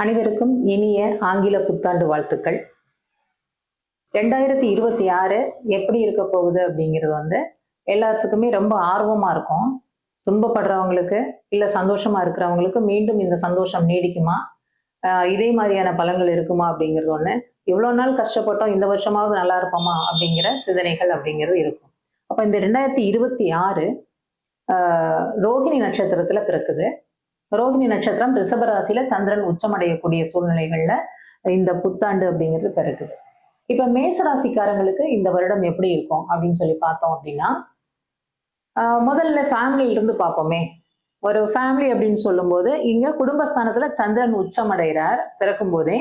அனைவருக்கும் இனிய ஆங்கில புத்தாண்டு வாழ்த்துக்கள். ரெண்டாயிரத்தி இருபத்தி ஆறு எப்படி இருக்க போகுது அப்படிங்கிறது வந்து எல்லாத்துக்குமே ரொம்ப ஆர்வமா இருக்கும். துன்பப்படுறவங்களுக்கு இல்லை சந்தோஷமா இருக்கிறவங்களுக்கு மீண்டும் இந்த சந்தோஷம் நீடிக்குமா? ஆஹ் இதே மாதிரியான பலன்கள் இருக்குமா அப்படிங்கிறது ஒன்று இவ்வளோ நாள் கஷ்டப்பட்டோம் இந்த வருஷமாவது நல்லா இருப்போமா அப்படிங்கிற சிந்தனைகள் அப்படிங்கிறது இருக்கும். அப்போ இந்த ரெண்டாயிரத்தி இருபத்தி ஆறு ஆஹ் ரோகிணி நட்சத்திரத்துல பிறக்குது. ரோகிணி நட்சத்திரம் ரிஷபராசியில சந்திரன் உச்சமடையக்கூடிய சூழ்நிலைகள்ல இந்த புத்தாண்டு அப்படிங்கிறது பிறகுது இப்ப மேசராசிக்காரங்களுக்கு இந்த வருடம் எப்படி இருக்கும் அப்படின்னு சொல்லி பார்த்தோம் அப்படின்னா ஆஹ் முதல்ல ஃபேமிலியில இருந்து பார்ப்போமே. ஒரு ஃபேமிலி அப்படின்னு சொல்லும்போது இங்க குடும்பஸ்தானத்துல சந்திரன் உச்சமடைகிறார் பிறக்கும் போதே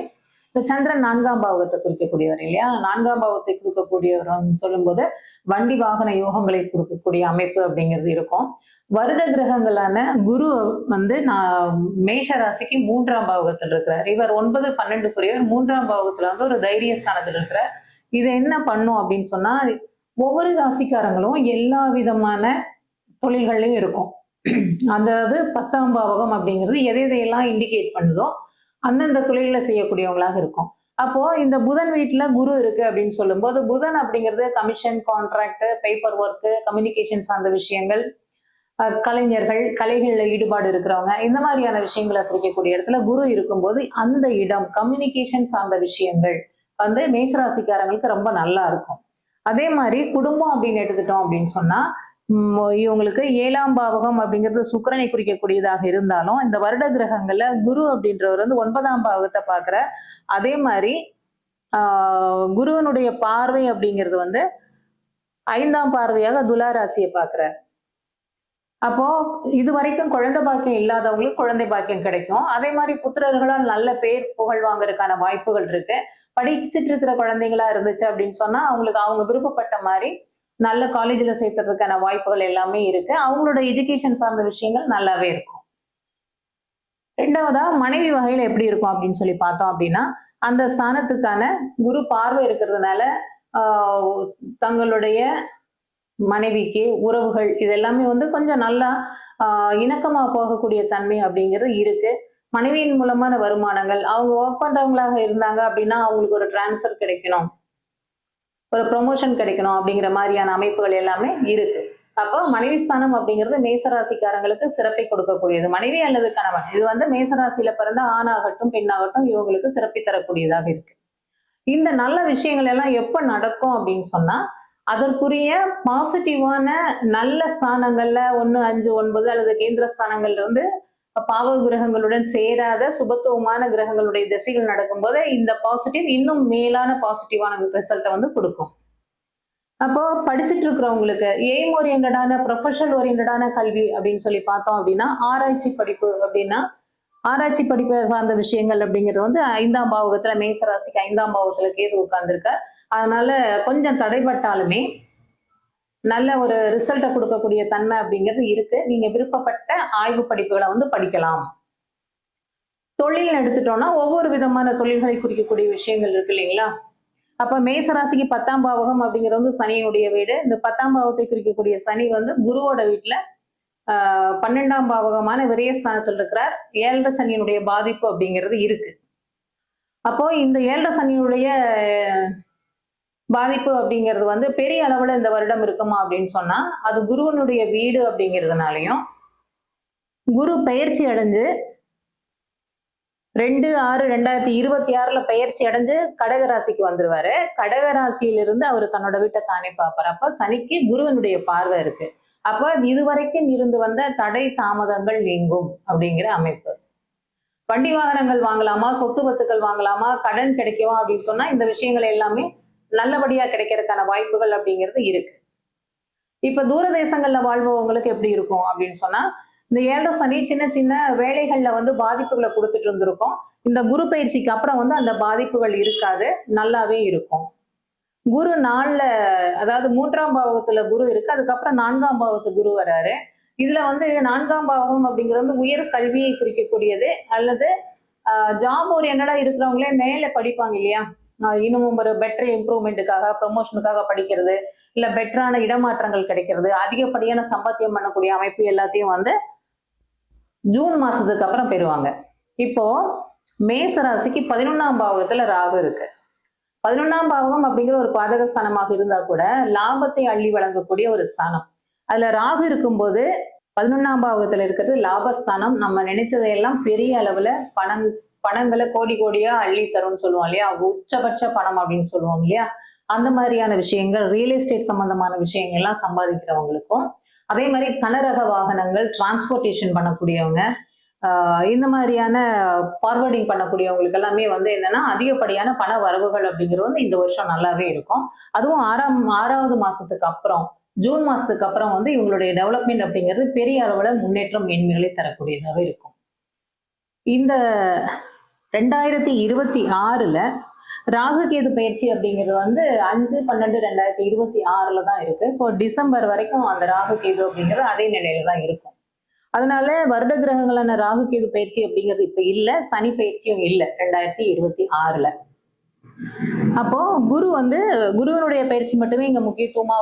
இந்த சந்திரன் நான்காம் பாவகத்தை குறிக்கக்கூடியவர் இல்லையா? நான்காம் பாவத்தை கொடுக்கக்கூடியவர் சொல்லும்போது வண்டி வாகன யோகங்களை கொடுக்கக்கூடிய அமைப்பு அப்படிங்கிறது இருக்கும். வருட கிரகங்களான குரு வந்து நான் மேஷ ராசிக்கு மூன்றாம் பாவகத்தில் இருக்கிறார். இவர் ஒன்பது பன்னெண்டுக்குரியவர் மூன்றாம் பாவகத்துல வந்து ஒரு தைரிய ஸ்தானத்தில் இருக்கிறார். இது என்ன பண்ணும் அப்படின்னு சொன்னா ஒவ்வொரு ராசிக்காரங்களும் எல்லா விதமான தொழில்கள்லையும் இருக்கும். அதாவது பத்தாம் பாவகம் அப்படிங்கிறது எதை எதையெல்லாம் இண்டிகேட் பண்ணுதோ அந்தந்த தொழில்களை செய்யக்கூடியவங்களாக இருக்கும். அப்போ இந்த புதன் வீட்டுல குரு இருக்கு அப்படின்னு சொல்லும்போது புதன் அப்படிங்கிறது commission contract paper work communication சார்ந்த விஷயங்கள் கலைஞர்கள் கலைகளில் ஈடுபாடு இருக்கிறவங்க இந்த மாதிரியான விஷயங்களை குறிக்கக்கூடிய இடத்துல குரு இருக்கும்போது அந்த இடம் கம்யூனிகேஷன் சார்ந்த விஷயங்கள் வந்து மேசராசிக்காரங்களுக்கு ரொம்ப நல்லா இருக்கும். அதே மாதிரி குடும்பம் அப்படின்னு எடுத்துட்டோம் அப்படின்னு சொன்னா இவங்களுக்கு ஏழாம் பாவகம் அப்படிங்கிறது சுக்கரனை குறிக்கக்கூடியதாக இருந்தாலும் இந்த வருட கிரகங்கள்ல குரு அப்படின்றவர் வந்து ஒன்பதாம் பாவகத்தை பார்க்குற. அதே மாதிரி ஆஹ் குருவனுடைய பார்வை அப்படிங்கிறது வந்து ஐந்தாம் பார்வையாக துலா ராசியை பார்க்கிறார் அப்போ இது வரைக்கும் குழந்தை பாக்கியம் இல்லாதவங்களுக்கு குழந்தை பாக்கியம் கிடைக்கும். அதே மாதிரி புத்திரர்களால் நல்ல பேர் புகழ் வாங்குறதுக்கான வாய்ப்புகள் இருக்கு. படிச்சுட்டு இருக்கிற குழந்தைங்களா இருந்துச்சு அப்படின்னு சொன்னா அவங்களுக்கு அவங்க விருப்பப்பட்ட மாதிரி நல்ல காலேஜ்ல சேர்த்துறதுக்கான வாய்ப்புகள் எல்லாமே இருக்கு. அவங்களோட எஜுகேஷன் சார்ந்த விஷயங்கள் நல்லாவே இருக்கும். ரெண்டாவதா மனைவி வகையில எப்படி இருக்கும் அப்படின்னு சொல்லி பார்த்தோம் அப்படின்னா அந்த ஸ்தானத்துக்கான குரு பார்வை இருக்கிறதுனால ஆஹ் தங்களுடைய மனைவிக்கு உறவுகள் இது எல்லாமே வந்து கொஞ்சம் நல்லா ஆஹ் இணக்கமா போகக்கூடிய தன்மை அப்படிங்கிறது இருக்கு. மனைவியின் மூலமான வருமானங்கள் அவங்க ஒர்க் பண்றவங்களாக இருந்தாங்க அப்படின்னா அவங்களுக்கு ஒரு டிரான்ஸ்ஃபர் கிடைக்கணும். ஒரு ப்ரொமோஷன் கிடைக்கணும் அப்படிங்கிற மாதிரியான அமைப்புகள் எல்லாமே இருக்கு. அப்போ மனைவி ஸ்தானம் அப்படிங்கிறது மேசராசிக்காரங்களுக்கு சிறப்பை கொடுக்கக்கூடியது. மனைவி அல்லது கணவன். இது வந்து மேசராசியில பிறந்த ஆணாகட்டும் பெண்ணாகட்டும் இவங்களுக்கு சிறப்பை தரக்கூடியதாக இருக்கு. இந்த நல்ல விஷயங்கள் எல்லாம் எப்ப நடக்கும் அப்படின்னு சொன்னா அதற்குரிய பாசிட்டிவான நல்ல ஸ்தானங்கள்ல ஒன்று அஞ்சு ஒன்பது அல்லது கேந்திர ஸ்தானங்கள்ல இருந்து பாவ கிரகங்களுடன் சேராத சுபத்துவமான கிரகங்களுடைய திசைகள் நடக்கும்போது இந்த பாசிட்டிவ் இன்னும் மேலான பாசிட்டிவான ரிசல்ட்டை வந்து கொடுக்கும். அப்போ படிச்சுட்டு இருக்கிறவங்களுக்கு எய்ம் ஓரியன்டான ப்ரொஃபஷனல் ஓரியன்டான கல்வி அப்படின்னு சொல்லி பார்த்தோம் அப்படின்னா ஆராய்ச்சி படிப்பு அப்படின்னா ஆராய்ச்சி படிப்பை சார்ந்த விஷயங்கள் அப்படிங்கிறது வந்து ஐந்தாம் பாவகத்துல மேசராசிக்கு ஐந்தாம் பாவகத்துல கேது உட்கார்ந்துருக்க அதனால கொஞ்சம் தடைப்பட்டாலுமே நல்ல ஒரு ரிசல்ட்டை கொடுக்கக்கூடிய தன்மை அப்படிங்கிறது இருக்கு. நீங்க விருப்பப்பட்ட ஆய்வு படிப்புகளை வந்து படிக்கலாம். தொழில் எடுத்துட்டோம்னா ஒவ்வொரு விதமான தொழில்களை குறிக்கக்கூடிய விஷயங்கள் இருக்கு இல்லைங்களா? அப்ப மேசராசிக்கு பத்தாம் பாவகம் அப்படிங்கிறது வந்து சனியினுடைய வீடு. இந்த பத்தாம் பாவத்தை குறிக்கக்கூடிய சனி வந்து குருவோட வீட்டுல ஆஹ் பன்னெண்டாம் பாவகமான விரயஸ்தானத்தில் இருக்கிறார். ஏழரை சனியினுடைய பாதிப்பு அப்படிங்கிறது இருக்கு. அப்போ இந்த ஏழரை சனியினுடைய பாதிப்பு அப்படிங்கிறது வந்து பெரிய அளவுல இந்த வருடம் இருக்குமா அப்படின்னு சொன்னா அது குருவனுடைய வீடு அப்படிங்கிறதுனாலையும் குரு பயிற்சி அடைஞ்சு ரெண்டு ஆறு ரெண்டாயிரத்தி இருபத்தி ஆறுல பயிற்சி அடைஞ்சு கடகராசிக்கு வந்துருவாரு. கடகராசியிலிருந்து அவர் தன்னோட வீட்டை தானே பார்ப்பார். அப்ப சனிக்கு குருவனுடைய பார்வை இருக்கு. அப்ப இதுவரைக்கும் இருந்து வந்த தடை தாமதங்கள் நீங்கும் அப்படிங்கிற அமைப்பு. வண்டி வாகனங்கள் வாங்கலாமா? சொத்து பத்துக்கள் வாங்கலாமா? கடன் கிடைக்குமா அப்படின்னு சொன்னா இந்த விஷயங்கள் எல்லாமே நல்லபடியா கிடைக்கிறதுக்கான வாய்ப்புகள் அப்படிங்கிறது இருக்கு. இப்ப தூர தேசங்கள்ல வாழ்பவங்களுக்கு எப்படி இருக்கும் அப்படின்னு சொன்னா இந்த ஏழரை சனி சின்ன சின்ன வேலைகள்ல வந்து பாதிப்புகளை கொடுத்துட்டு இருந்திருக்கும். இந்த குரு பயிற்சிக்கு அப்புறம் வந்து அந்த பாதிப்புகள் இருக்காது நல்லாவே இருக்கும். குரு நாள்ல அதாவது மூன்றாம் பாவகத்துல குரு இருக்கு அதுக்கப்புறம் நான்காம் பாவத்து குரு வராரு. இதுல வந்து நான்காம் பாவகம் அப்படிங்கிறது வந்து உயர் கல்வியை குறிக்கக்கூடியது. அல்லது ஜாப் என்னடா இருக்கிறவங்களே மேல படிப்பாங்க இல்லையா? இன்னமும் ஒரு பெட்டர் இம்ப்ரூவ்மெண்ட்டுக்காக ப்ரொமோஷனுக்காக படிக்கிறது இல்ல பெட்டரான இடமாற்றங்கள் கிடைக்கிறது அதிகப்படியான சம்பாத்தியம் பண்ணக்கூடிய அமைப்பு எல்லாத்தையும் வந்து ஜூன் மாசத்துக்கு அப்புறம் பெறுவாங்க. இப்போ மேச ராசிக்கு பதினொன்னாம் பாவகத்துல ராகு இருக்கு. பதினொன்னாம் பாவகம் அப்படிங்கிற ஒரு பாதக ஸ்தானமாக இருந்தா கூட லாபத்தை அள்ளி வழங்கக்கூடிய ஒரு ஸ்தானம். அதுல ராகு இருக்கும்போது பதினொன்னாம் பாவகத்துல இருக்கிறது லாபஸ்தானம். நம்ம நினைத்ததையெல்லாம் பெரிய அளவுல பணம் பணங்களை கோடி கோடியா அள்ளி தரும்னு சொல்லுவோம் இல்லையா? உச்சபட்ச பணம் அப்படின்னு சொல்லுவோம் இல்லையா? அந்த மாதிரியான விஷயங்கள் ரியல் எஸ்டேட் சம்பந்தமான விஷயங்கள்லாம் சம்பாதிக்கிறவங்களுக்கும் அதே மாதிரி கனரக வாகனங்கள் டிரான்ஸ்போர்ட்டேஷன் பண்ணக்கூடியவங்க ஆஹ் இந்த மாதிரியான ஃபார்வர்டிங் பண்ணக்கூடியவங்களுக்கு எல்லாமே வந்து என்னன்னா அதிகப்படியான பண வரவுகள் அப்படிங்கிறது வந்து இந்த வருஷம் நல்லாவே இருக்கும். அதுவும் ஆறாம் ஆறாவது மாசத்துக்கு அப்புறம் ஜூன் மாசத்துக்கு அப்புறம் வந்து இவங்களுடைய டெவலப்மெண்ட் அப்படிங்கிறது பெரிய அளவுல முன்னேற்றம் மேன்மைகளை தரக்கூடியதாக இருக்கும். இந்த ரெண்டாயிரத்தி இருபத்தி ஆறுல ராகு கேது பயிற்சி அப்படிங்கிறது வந்து அஞ்சு பன்னெண்டு ரெண்டாயிரத்தி இருபத்தி ஆறுல தான் இருக்கு. ஸோ டிசம்பர் வரைக்கும் அந்த ராகு கேது அப்படிங்கிறது அதே நிலையில தான் இருக்கும். அதனால வருட கிரகங்களான ராகு கேது பயிற்சி அப்படிங்கிறது இப்ப இல்ல. சனி பயிற்சியும் இல்லை ரெண்டாயிரத்தி இருபத்தி ஆறுல. அப்போ குரு வந்து குருவனுடைய பயிற்சி மட்டுமே இங்க முக்கியத்துவமா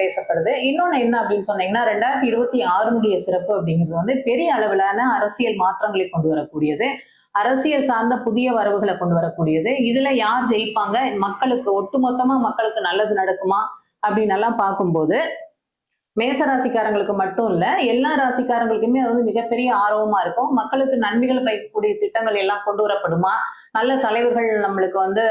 பேசப்படுது. இன்னொன்னு என்ன அப்படின்னு சொன்னீங்கன்னா ரெண்டாயிரத்தி இருபத்தி ஆறுனுடைய சிறப்பு அப்படிங்கிறது வந்து பெரிய அளவிலான அரசியல் மாற்றங்களை கொண்டு வரக்கூடியது. அரசியல் சார்ந்த புதிய வரவுகளை கொண்டு வரக்கூடியது. இதுல யார் ஜெயிப்பாங்க? மக்களுக்கு ஒட்டுமொத்தமா மக்களுக்கு நல்லது நடக்குமா? அப்படின்னு எல்லாம் பார்க்கும்போது மேச ராசிக்காரங்களுக்கு மட்டும் இல்ல எல்லா ராசிக்காரங்களுக்குமே அது வந்து மிகப்பெரிய ஆர்வமா இருக்கும். மக்களுக்கு நன்மைகள் பயக்கக்கூடிய திட்டங்கள் எல்லாம் கொண்டு வரப்படுமா? நல்ல தலைவர்கள் நம்மளுக்கு வந்து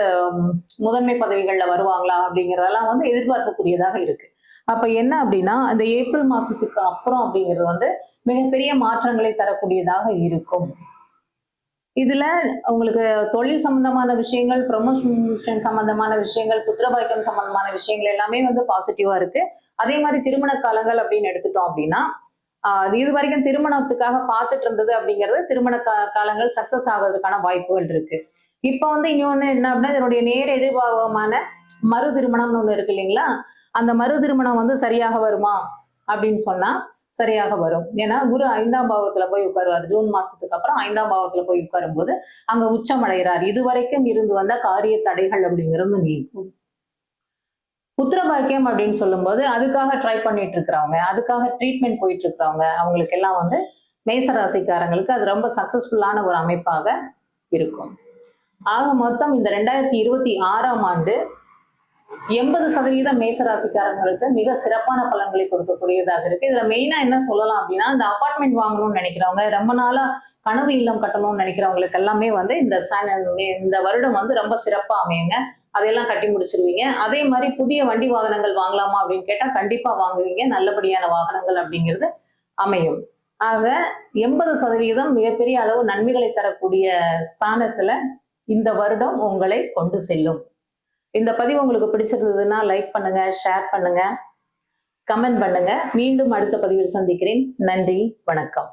முதன்மை பதவிகள்ல வருவாங்களா? அப்படிங்கறதெல்லாம் வந்து எதிர்பார்க்கக்கூடியதாக இருக்கு. அப்ப என்ன அப்படின்னா இந்த ஏப்ரல் மாசத்துக்கு அப்புறம் அப்படிங்கிறது வந்து மிகப்பெரிய மாற்றங்களை தரக்கூடியதாக இருக்கும். இதுல உங்களுக்கு தொழில் சம்பந்தமான விஷயங்கள் ப்ரொமோஷன் சம்பந்தமான விஷயங்கள் புத்திரபாக்கியம் சம்பந்தமான விஷயங்கள் எல்லாமே வந்து பாசிட்டிவா இருக்கு. அதே மாதிரி திருமண காலங்கள் அப்படின்னு எடுத்துட்டோம் அப்படின்னா ஆஹ் இது வரைக்கும் திருமணத்துக்காக பார்த்துட்டு இருந்தது அப்படிங்கிறது திருமண காலங்கள் சக்சஸ் ஆகிறதுக்கான வாய்ப்புகள் இருக்கு. இப்போ வந்து இன்னொன்னு என்ன அப்படின்னா இதனுடைய நேர எதிர்பாகமான மறு திருமணம்னு ஒண்ணு இருக்கு இல்லைங்களா? அந்த மறு திருமணம் வந்து சரியாக வருமா அப்படின்னு சொன்னா சரியாக வரும். ஏன்னா குரு ஐந்தாம் பாவத்துல போய் உட்காருவார். ஜூன் மாசத்துக்கு அப்புறம் ஐந்தாம் பாவத்துல போய் உட்காரும் போது அங்க உச்சம் அடைகிறார் இதுவரைக்கும் இருந்து வந்த காரிய தடைகள் அப்படிங்கிறது நீக்கும் புத்திரபாக்கியம் அப்படின்னு சொல்லும்போது அதுக்காக ட்ரை பண்ணிட்டு இருக்கிறவங்க அதுக்காக ட்ரீட்மெண்ட் போயிட்டு இருக்கிறவங்க அவங்களுக்கு எல்லாம் வந்து மேசராசிக்காரங்களுக்கு அது ரொம்ப சக்சஸ்ஃபுல்லான ஒரு அமைப்பாக இருக்கும். ஆக மொத்தம் இந்த ரெண்டாயிரத்தி இருபத்தி ஆறாம் ஆண்டு எண்பது சதவீதம் மேசராசிக்காரங்களுக்கு மிக சிறப்பான பலன்களை கொடுக்கக்கூடியதாக இருக்கு. இதுல மெயினா என்ன சொல்லலாம் அப்படின்னா இந்த அபார்ட்மெண்ட் வாங்கணும்னு நினைக்கிறவங்க ரொம்ப நாளா கனவு இல்லம் கட்டணும்னு நினைக்கிறவங்களுக்கு எல்லாமே வந்து இந்த இந்த வருடம் வந்து ரொம்ப சிறப்பா அமையுங்க. அதையெல்லாம் கட்டி முடிச்சிருவீங்க. அதே மாதிரி புதிய வண்டி வாகனங்கள் வாங்கலாமா அப்படின்னு கேட்டா கண்டிப்பா வாங்குவீங்க. நல்லபடியான வாகனங்கள் அப்படிங்கிறது அமையும். ஆக எண்பது சதவீதம் மிகப்பெரிய அளவு நன்மைகளை தரக்கூடிய ஸ்தானத்துல இந்த வருடம் உங்களை கொண்டு செல்லும். இந்த பதிவு உங்களுக்கு பிடிச்சிருந்ததுன்னா லைக் பண்ணுங்க ஷேர் பண்ணுங்க கமெண்ட் பண்ணுங்க. மீண்டும் அடுத்த பதிவில் சந்திக்கிறேன். நன்றி வணக்கம்.